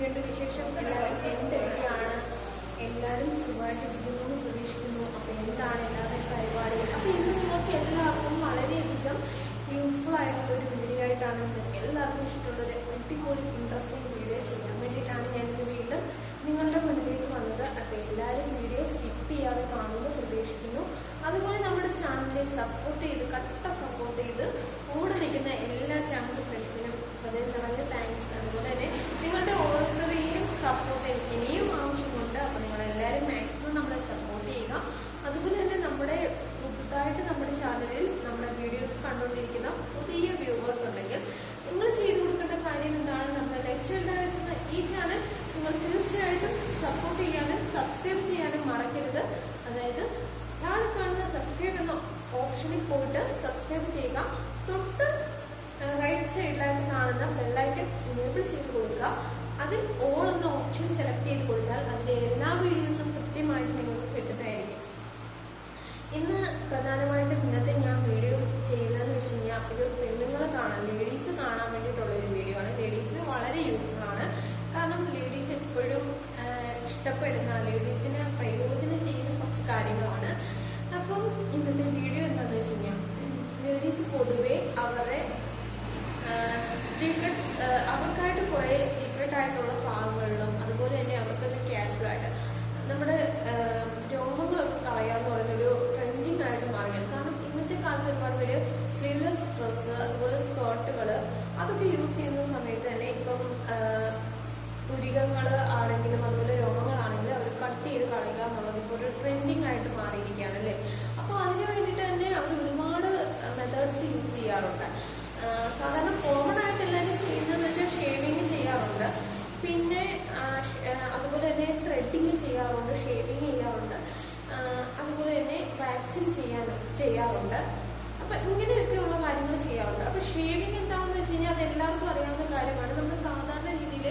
എന്തൊക്കെയുണ്ട് വിശേഷം എല്ലാവരും എന്തൊക്കെയാണ് എല്ലാവരും സുഖമായിട്ടിരിക്കുന്നു എന്ന് പ്രതീക്ഷിക്കുന്നു. അപ്പോൾ എന്താണ് എല്ലാവരുടെയും പരിപാടി? അപ്പോൾ ഇന്ന് നിങ്ങൾക്ക് എല്ലാവർക്കും വളരെയധികം യൂസ്ഫുൾ ആയിട്ടുള്ള ഒരു വീഡിയോ ആയിട്ടാണ് നിങ്ങൾക്ക് എല്ലാവർക്കും ഇഷ്ടമുള്ള ഒരു അടിപൊളി ഇൻട്രസ്റ്റിംഗ് വീഡിയോ ചെയ്യാൻ വേണ്ടിയിട്ടാണ് ഞാൻ ഇന്ന് വീണ്ടും നിങ്ങളുടെ മുന്നിലേക്ക് വന്നത് അപ്പോൾ എല്ലാവരും വീഡിയോ സ്കിപ്പ് ചെയ്യാതെ കാണുമെന്ന് പ്രതീക്ഷിക്കുന്നു അതുപോലെ നമ്മുടെ ചാനലിനെ സപ്പോർട്ട് ചെയ്ത് കട്ട സപ്പോർട്ട് ചെയ്ത് കൂടെ നിൽക്കുന്ന എല്ലാ ചാനൽ ഫ്രണ്ട്സിനും ഹൃദയം നിറഞ്ഞ താങ്ക്സ് അതുപോലെ തന്നെ നിങ്ങളുടെ ഓരോരുത്തരെയും സപ്പോർട്ട് എനിക്ക് ഇനിയും ആവശ്യമുണ്ട് അപ്പോൾ നിങ്ങളെല്ലാവരും മാക്സിമം നമ്മളെ സപ്പോർട്ട് ചെയ്യുക അതുപോലെ തന്നെ നമ്മുടെ പുതുതായിട്ട് നമ്മുടെ ചാനലിൽ നമ്മുടെ വീഡിയോസ് കണ്ടുകൊണ്ടിരിക്കുന്ന പുതിയ വ്യൂവേഴ്സ് ഉണ്ടെങ്കിൽ നിങ്ങൾ ചെയ്തു കൊടുക്കേണ്ട കാര്യം എന്താണ് നമ്മുടെ ലൈഫ് സ്റ്റൈൽ ഡയറീസ് എന്ന ഈ ചാനൽ നിങ്ങൾ തീർച്ചയായിട്ടും സപ്പോർട്ട് ചെയ്യാനും സബ്സ്ക്രൈബ് ചെയ്യാനും മറക്കരുത് അതായത് താഴെ കാണുന്ന സബ്സ്ക്രൈബ് എന്ന ഓപ്ഷനിൽ പോയിട്ട് സബ്സ്ക്രൈബ് ചെയ്യുക. തൊട്ട് റൈറ്റ് സൈഡിലായിട്ട് കാണുന്ന ബെല്ലൈക്കൺ എനേബിൾ ചെയ്ത് കൊടുക്കുക. അതിൽ ഓൾ എന്ന ഓപ്ഷൻ സെലക്ട് ചെയ്ത് കൊടുത്താൽ അതിന്റെ എല്ലാ വീഡിയോസും കൃത്യമായിട്ട് നിങ്ങൾക്ക് കിട്ടുന്നതായിരിക്കും. ഇന്ന് പ്രധാനമായിട്ടും ഇന്നത്തെ ഞാൻ വീഡിയോ ചെയ്യുന്നതെന്ന് വെച്ച് കഴിഞ്ഞാൽ ഒരു പെണ്ണുങ്ങളെ കാണാൻ ലേഡീസ് കാണാൻ വേണ്ടിയിട്ടുള്ള ഒരു വീഡിയോ ആണ്. ലേഡീസിന് വളരെ യൂസ്ഫുൾ ആണ്. കാരണം ലേഡീസ് എപ്പോഴും ഇഷ്ടപ്പെടുന്ന ലേഡീസിന് പ്രയോജനം ചെയ്യുന്ന കുറച്ച് കാര്യങ്ങളാണ്. അപ്പം ഇന്നത്തെ വീഡിയോ ലേഡീസ് പൊതുവെ അവരുടെ സീക്രട്ട് അവർക്കായിട്ട് കുറേ സീക്രട്ട് ആയിട്ടുള്ള ഭാഗങ്ങളിലും അതുപോലെ തന്നെ അവർക്കത് കാഷ്വൽ ആയിട്ട് നമ്മുടെ രോമങ്ങളൊക്കെ കളയാന്ന് പറയുന്നൊരു ട്രെൻഡിങ് ആയിട്ട് മാറിയാണ്. കാരണം ഇന്നത്തെ കാലത്ത് ഒരുപാട് പേര് സ്ലീവ്ലെസ് ഡ്രസ്സ് അതുപോലെ സ്കേർട്ടുകൾ അതൊക്കെ യൂസ് ചെയ്യുന്ന സമയത്ത് തന്നെ ഇപ്പം പുരികങ്ങൾ ആണെങ്കിലും അതുപോലെ വാക്സിൻ ചെയ്യാൻ ചെയ്യാറുണ്ട്. അപ്പൊ ഇങ്ങനെയൊക്കെയുള്ള കാര്യങ്ങൾ ചെയ്യാറുണ്ട്. അപ്പൊ ഷേവിങ് എന്താണെന്ന് വെച്ച് കഴിഞ്ഞാൽ അത് എല്ലാവർക്കും അറിയാവുന്ന കാര്യമാണ് നമ്മൾ സാധാരണ രീതിയിൽ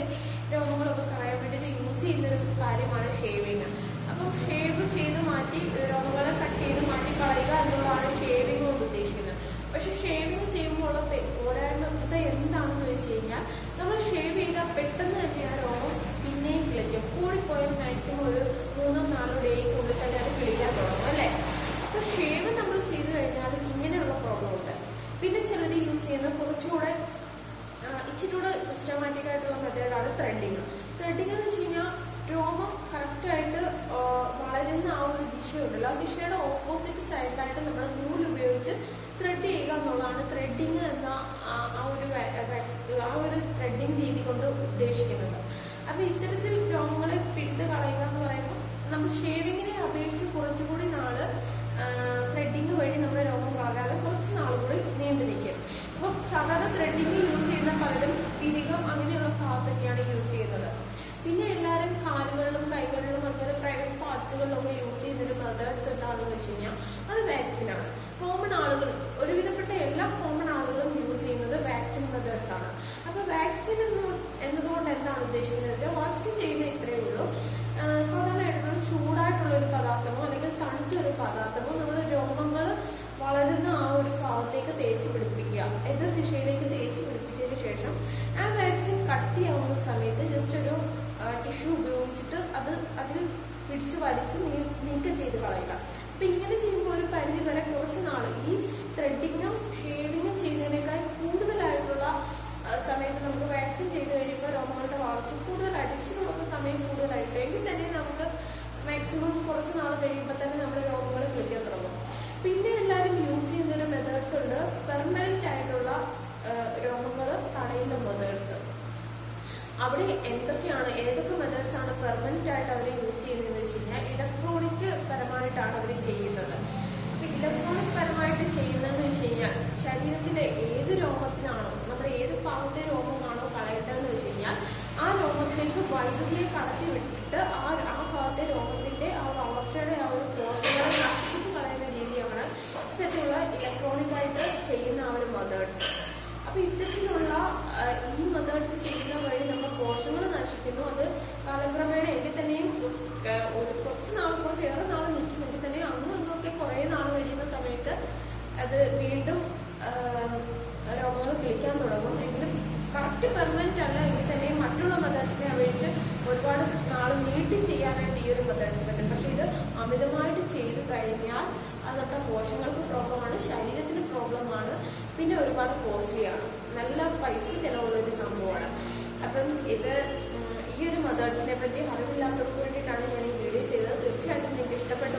രോഗങ്ങളൊക്കെ കളയാൻ വേണ്ടിയിട്ട് യൂസ് ചെയ്യുന്ന ഒരു കാര്യമാണ് ഷേവിങ് അപ്പം ഷേവ് ചെയ്ത് മാറ്റി രോഗങ്ങളെ കട്ട് ചെയ്ത് മാറ്റി കളയുക എന്നുള്ളതാണ് ഷേവിങ് കൊണ്ട് ഉദ്ദേശിക്കുന്നത് പക്ഷെ ഷേവിങ് ചെയ്യുമ്പോൾ ഉള്ള പെ- പോരായ്മ എന്താണെന്ന് വെച്ച് കഴിഞ്ഞാൽ നമ്മൾ ഷേവ് ചെയ്താൽ പെട്ടെന്ന് തന്നെ ആ രോഗം പിന്നെയും കിളിക്കും കൂടിപ്പോയാൽ മാക്സിമം ഒരു മൂന്നോ നാലോ ഡേയ്ക്കുള്ളിൽ തന്നെ അത് കിളിക്കാൻ തുടങ്ങും അല്ലേ അപ്പൊ ഷേവ് നമ്മൾ ചെയ്തു കഴിഞ്ഞാൽ ഇങ്ങനെയുള്ള പ്രോബ്ലം ഉണ്ട് പിന്നെ ചിലത് യൂസ് ചെയ്യുന്ന കുറച്ചുകൂടെ ആ, ഇച്ചിരൂടെ സിസ്റ്റമാറ്റിക് ആയിട്ടുള്ള മെത്തേഡാണ് ത്രെഡിങ് ത്രെഡിങ് എന്ന് വെച്ച് കഴിഞ്ഞാൽ രോമം കറക്റ്റായിട്ട് വളരുന്ന ആ ഒരു ദിശയുണ്ടല്ലോ. ആ ദിശയുടെ ഓപ്പോസിറ്റ് സൈഡിലായിട്ട് നമ്മൾ നൂൽ ഉപയോഗിച്ച് ത്രെഡ് ചെയ്യുക എന്നുള്ളതാണ് ത്രെഡിങ് എന്ന ആ ഒരു ആ ഒരു ത്രെഡിങ് രീതി കൊണ്ട് ഉദ്ദേശിക്കുന്നത്. അപ്പൊ ഇത്തരത്തിൽ രോഗങ്ങളെ പിട്ട് കളയുക എന്ന് പറയുമ്പോൾ നമ്മൾ ഷേവിങ്ങിനെ അപേക്ഷിച്ച് പാർട്സുകളിലൊക്കെ യൂസ് ചെയ്യുന്ന ഒരു മെത്തേഡ്സ് എന്താണെന്ന് വെച്ച് കഴിഞ്ഞാൽ അത് വാക്സിനാണ് കോമൺ ആളുകൾ ഒരുവിധപ്പെട്ട എല്ലാ കോമൺ ആളുകളും യൂസ് ചെയ്യുന്നത് വാക്സിൻ മെത്തേഡ്സ് ആണ്. അപ്പൊ വാക്സിൻ എന്ന് എന്നതുകൊണ്ട് എന്താണ് ഉദ്ദേശിക്കുന്നത് വെച്ചാൽ വാക്സിൻ ചെയ്യുന്ന ഇത്രയേ ഉള്ളൂ. സാധാരണ നമ്മൾ ചൂടായിട്ടുള്ള ഒരു പദാർത്ഥമോ അല്ലെങ്കിൽ തണുത്ത ഒരു പദാർത്ഥമോ നമ്മുടെ രോമങ്ങൾ വളരുന്ന ആ ഒരു ഭാഗത്തേക്ക് തേച്ച് പിടിപ്പിക്കുക. എതിർ ദിശയിലേക്ക് തേച്ച് പിടിപ്പിച്ചതിന് ശേഷം ആ വാക്സിൻ കട്ടിയാവുന്ന സമയത്ത് ജസ്റ്റ് ഒരു ടിഷ്യൂ ഉപയോഗിച്ചിട്ട് അത് അതിൽ പിടിച്ച് വലിച്ച് നീക്കം ചെയ്ത് കളയുക. അപ്പൊ ഇങ്ങനെ ചെയ്യുമ്പോൾ ഒരു പരിധി വരെ കുറച്ച് നാൾ ഈ ത്രെഡിങ്ങും ഷേവിങ്ങും ചെയ്യുന്നതിനേക്കാൾ കൂടുതലായിട്ടുള്ള സമയത്ത് നമുക്ക് വാക്സിൻ ചെയ്ത് കഴിയുമ്പോൾ രോഗങ്ങളുടെ വളർച്ച കൂടുതലായിട്ട് ഇച്ചിരി ഉള്ള സമയം കൂടുതലായിട്ട്. എങ്കിൽ തന്നെ നമുക്ക് മാക്സിമം കുറച്ച് നാൾ കഴിയുമ്പോൾ തന്നെ നമ്മുടെ രോഗങ്ങൾ കളിക്കാൻ തുടങ്ങും. പിന്നെ എല്ലാവരും യൂസ് ചെയ്യുന്ന ഒരു മെത്തേഡ്സ് ഉണ്ട്. പെർമനന്റ് ആയിട്ടുള്ള രോഗങ്ങൾ തടയുന്ന മെത്തേഡ്സ് അവിടെ എന്തൊക്കെയാണ് ഏതൊക്കെ മെത്തേഡ്സ് ആണ് പെർമനന്റ് ആയിട്ട് അവർ യൂസ് ചെയ്യുന്നതെന്ന് വെച്ച് കഴിഞ്ഞാൽ ഇലക്ട്രോണിക് പരമായിട്ടാണ് അവർ ചെയ്യുന്നത്. അപ്പൊ ഇലക്ട്രോണിക് പരമായിട്ട് ചെയ്യുന്നതെന്ന് വെച്ച് കഴിഞ്ഞാൽ ശരീരത്തിലെ ഏത് രോഗത്തിനാണോ നമ്മുടെ ഏത് ഭാഗത്തെ രോഗമാണോ കളയേണ്ടതെന്ന് വെച്ച് കഴിഞ്ഞാൽ ആ രോഗത്തിലേക്ക് വൈദ്യുതിയെ കടത്തി വിട്ടിട്ട് ആ ആ ഭാഗത്തെ രോഗത്തിന്റെ ആ ഒരു അവസ്ഥയുടെ ആ ഒരു കോശങ്ങളെ നശിപ്പിച്ച് കളയുന്ന രീതിയാണ് ഇത്തരത്തിലുള്ള ഇലക്ട്രോണിക് ആയിട്ട് ചെയ്യുന്ന ആ ഒരു മെത്തേഡ്സ് അപ്പൊ ഇത്തരത്തിലുള്ള ഈ മെത്തേഡ്സ് ചെയ്യുന്ന വഴി നമ്മുടെ കോശങ്ങൾ നശിക്കുന്നു. അത് കാലക്രമേണ എങ്കിൽ തന്നെയും കുറച്ച് നാൾ കുറച്ച് ഏറെ നാൾ നിൽക്കുമെങ്കിൽ തന്നെ അങ്ങും ഇങ്ങൊക്കെ കുറെ നാൾ കഴിയുന്ന സമയത്ത് അത് വീണ്ടും രോഗങ്ങൾ വിളിക്കാൻ തുടങ്ങും. എങ്കിലും കറക്റ്റ് പെർമനന്റ് അല്ല എങ്കിൽ തന്നെയും മറ്റുള്ള മെത്തേഡ്സിനെ അപേക്ഷിച്ച് മെത്തേഡ്സ് പറ്റും പക്ഷെ ഇത് അമിതമായിട്ട് ചെയ്തു കഴിഞ്ഞാൽ അത് നമ്മുടെ കോശങ്ങൾക്ക് പ്രോബ്ലമാണ് ശരീരത്തിന് പ്രോബ്ലമാണ് പിന്നെ ഒരുപാട് കോസ്റ്റ്ലിയാണ് നല്ല പൈസ ചിലവുള്ള ഒരു സംഭവമാണ്. അപ്പം ഇത് ഈ ഒരു മെത്തേഡ്സിനെ പറ്റി അറിവില്ലാത്തവർക്ക് വേണ്ടിയിട്ടാണ് ഞാൻ ഈ വീഡിയോ ചെയ്തത്. തീർച്ചയായിട്ടും നിങ്ങൾക്ക് ഇഷ്ടപ്പെട്ടു